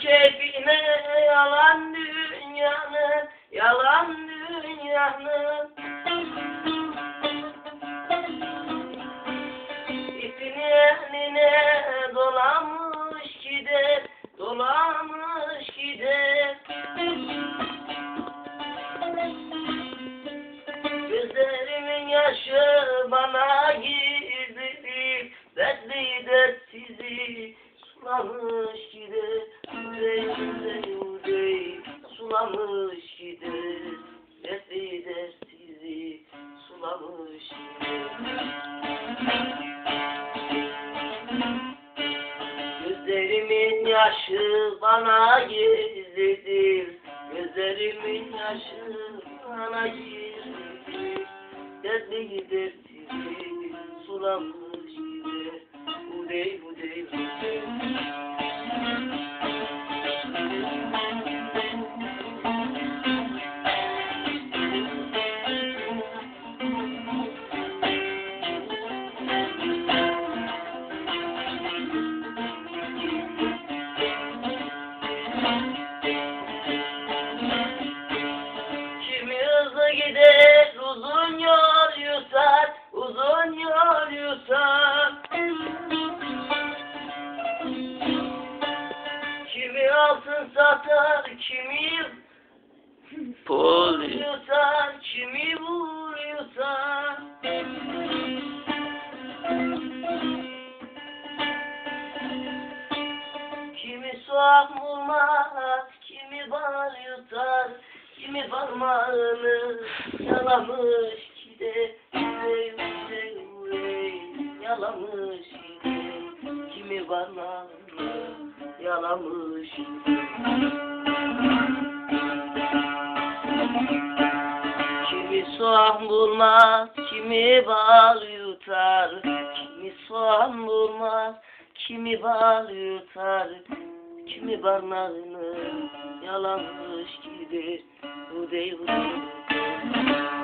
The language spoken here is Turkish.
Keyfine yalan dünyanın, yalan dünyanın. İpini eline dolamış gider, dolamış gider. Gözlerimin yaşı bana girdi, dertli dertsizi sulamış yaşı bana gizlidir. Gözlerimin yaşı bana gizlidir. Dertli dertli sulamış gider. Udey udey altın satar, kimi yutar, kimi vur yutar. Kimi soğuk bulmaz, kimi bal yutar, kimi parmağını yalamış ey ey yalamış gider. Kimi parmağını yalamış Kimi soğan bulmaz, kimi bal yutar. Kimi soğan bulmaz, kimi bal yutar. Kimi parmağını yalamış gider. Bu değil bu değil.